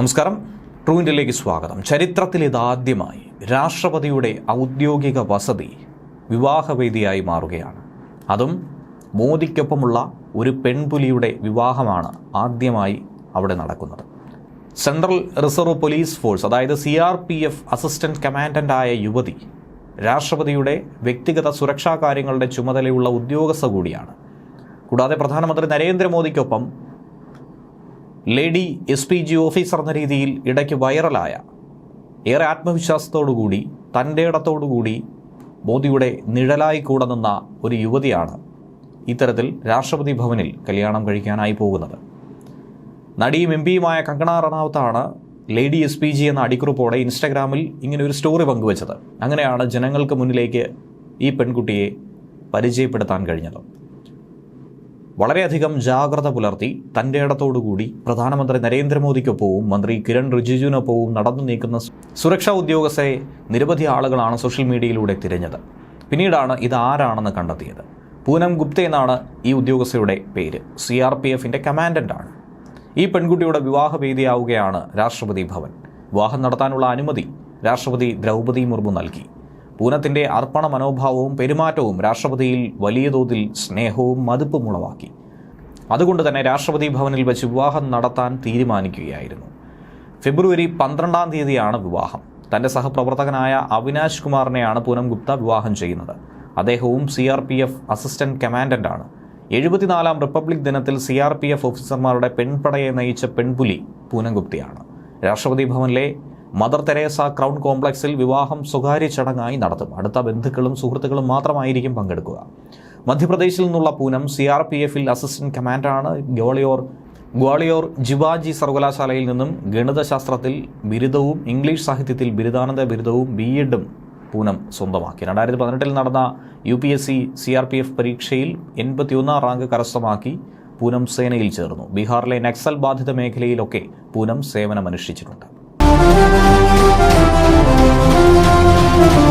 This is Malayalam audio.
നമസ്കാരം. ട്രൂ ഇന്ത്യയിലേക്ക് സ്വാഗതം. ചരിത്രത്തിൽ ഇതാദ്യമായി രാഷ്ട്രപതിയുടെ ഔദ്യോഗിക വസതി വിവാഹവേദിയായി മാറുകയാണ്. അതും മോദിക്കൊപ്പമുള്ള ഒരു പെൺപുലിയുടെ വിവാഹമാണ് ആദ്യമായി അവിടെ നടക്കുന്നത്. സെൻട്രൽ റിസർവ് പോലീസ് ഫോഴ്സ് അതായത് C R P F assistant കമാൻഡന്റായ യുവതി രാഷ്ട്രപതിയുടെ വ്യക്തിഗത സുരക്ഷാ കാര്യങ്ങളുടെ ചുമതലയുള്ള ഉദ്യോഗസ്ഥ കൂടിയാണ്. കൂടാതെ പ്രധാനമന്ത്രി നരേന്ദ്രമോദിക്കൊപ്പം lady S P G officer എന്ന രീതിയിൽ ഇടയ്ക്ക് വൈറലായ ഏറെ ആത്മവിശ്വാസത്തോടുകൂടി തന്റെ ഇടത്തോടുകൂടി മോദിയുടെ നിഴലായി കൂടെ നിന്ന ഒരു യുവതിയാണ് ഇത്തരത്തിൽ രാഷ്ട്രപതി ഭവനിൽ കല്യാണം കഴിക്കാനായി പോകുന്നത്. നടിയും എം പിയുമായ കങ്കണ റണാവത്താണ് ലേഡി എസ് പി ജി എന്ന അടിക്കുറിപ്പോടെ ഇൻസ്റ്റാഗ്രാമിൽ ഇങ്ങനെ ഒരു സ്റ്റോറി പങ്കുവച്ചത്. അങ്ങനെയാണ് ജനങ്ങൾക്ക് മുന്നിലേക്ക് ഈ പെൺകുട്ടിയെ പരിചയപ്പെടുത്താൻ കഴിഞ്ഞത്. വളരെയധികം ജാഗ്രത പുലർത്തി തന്റെ ഇടത്തോടുകൂടി പ്രധാനമന്ത്രി നരേന്ദ്രമോദിക്കൊപ്പവും മന്ത്രി കിരൺ റിജിജുവിനൊപ്പവും നടന്നു നീക്കുന്ന സുരക്ഷാ ഉദ്യോഗസ്ഥരെ നിരവധി ആളുകളാണ് സോഷ്യൽ മീഡിയയിലൂടെ തിരഞ്ഞത്. പിന്നീടാണ് ഇത് ആരാണെന്ന് കണ്ടെത്തിയത്. പൂനം ഗുപ്ത എന്നാണ് ഈ ഉദ്യോഗസ്ഥയുടെ പേര്. സി ആർ പി എഫിന്റെ കമാൻഡന്റാണ്. ഈ പെൺകുട്ടിയുടെ വിവാഹ വേദിയാവുകയാണ് രാഷ്ട്രപതി ഭവൻ. വിവാഹം നടത്താനുള്ള അനുമതി രാഷ്ട്രപതി ദ്രൗപദി മുർമു നൽകി. പൂനത്തിന്റെ അർപ്പണ മനോഭാവവും പെരുമാറ്റവും രാഷ്ട്രപതിയിൽ വലിയ തോതിൽ സ്നേഹവും മതിപ്പും ഉളവാക്കി. അതുകൊണ്ട് തന്നെ രാഷ്ട്രപതി ഭവനിൽ വെച്ച് വിവാഹം നടത്താൻ തീരുമാനിക്കുകയായിരുന്നു. ഫെബ്രുവരി പന്ത്രണ്ടാം തീയതിയാണ് വിവാഹം. തന്റെ സഹപ്രവർത്തകനായ അവിനാശ് കുമാറിനെയാണ് പൂനം ഗുപ്ത വിവാഹം ചെയ്യുന്നത്. അദ്ദേഹവും C R P F assistant കമാൻഡന്റാണ് എഴുപത്തിനാലാം റിപ്പബ്ലിക് ദിനത്തിൽ സി ആർ പി എഫ് ഓഫീസർമാരുടെ പെൺപടയെ നയിച്ച പെൺപുലി പൂനം ഗുപ്തയാണ്. രാഷ്ട്രപതി ഭവനിലെ മദർ തെരേസ ക്രൗൺ കോംപ്ലക്സിൽ വിവാഹം സ്വകാര്യ ചടങ്ങായി നടത്തും. അടുത്ത ബന്ധുക്കളും സുഹൃത്തുക്കളും മാത്രമായിരിക്കും പങ്കെടുക്കുക. മധ്യപ്രദേശിൽ നിന്നുള്ള പൂനം സി ആർ പി എഫിൽ അസിസ്റ്റന്റ് കമാൻഡറാണ് ഗോളിയോർ ഗ്വാളിയോർ ജിവാജി സർവകലാശാലയിൽ നിന്നും ഗണിതശാസ്ത്രത്തിൽ ബിരുദവും ഇംഗ്ലീഷ് സാഹിത്യത്തിൽ ബിരുദാനന്ദ ബിരുദവും ബി എഡും പൂനം സ്വന്തമാക്കി. രണ്ടായിരത്തി പതിനെട്ടിൽ നടന്ന U P S C C R P F പരീക്ഷയിൽ എൺപത്തിയൊന്നാം റാങ്ക് കരസ്ഥമാക്കി പൂനം സേനയിൽ ചേർന്നു. ബീഹാറിലെ നക്സൽ ബാധിത മേഖലയിലൊക്കെ പൂനം സേവനമനുഷ്ഠിച്ചിട്ടുണ്ട്. Thank you.